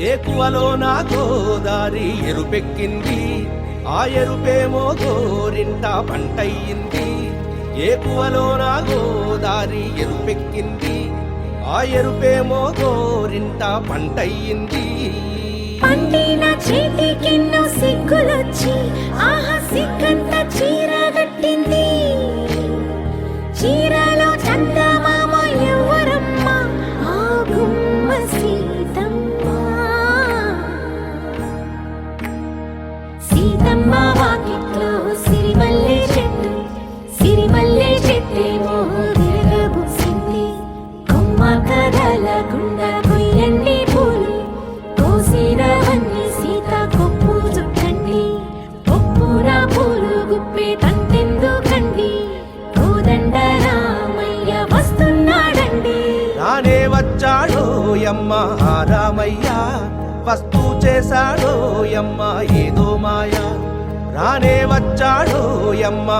ఏకువలో నా గోదారి ఎరుపెక్కింది? ఆ ఎరుపేమో గోరింట పంటయ్యింది. ఏకువలో నా గోదారి ఎరుపెక్కింది? ఆ ఎరుపేమో గోరింట పంటయ్యింది. పండిన చేతికెన్నో సిగ్గులొచ్చి ఆహా సిగ్గంత చీర కట్టింది. చీరలో చందా కొమ్మ కదలకుండా కొయ్యండి పూలు. సీత కొప్పు చుట్టండి. కొప్పున పూలు గుప్పే తంతెందుకండి కోదండ రామయ్య వస్తున్నాడండి. రానే వచ్చాడో యమ్మ రామయ్య. వస్తూ చేశాడో యమ్మ ఏదో మాయ. రానే వచ్చాడో యమ్మ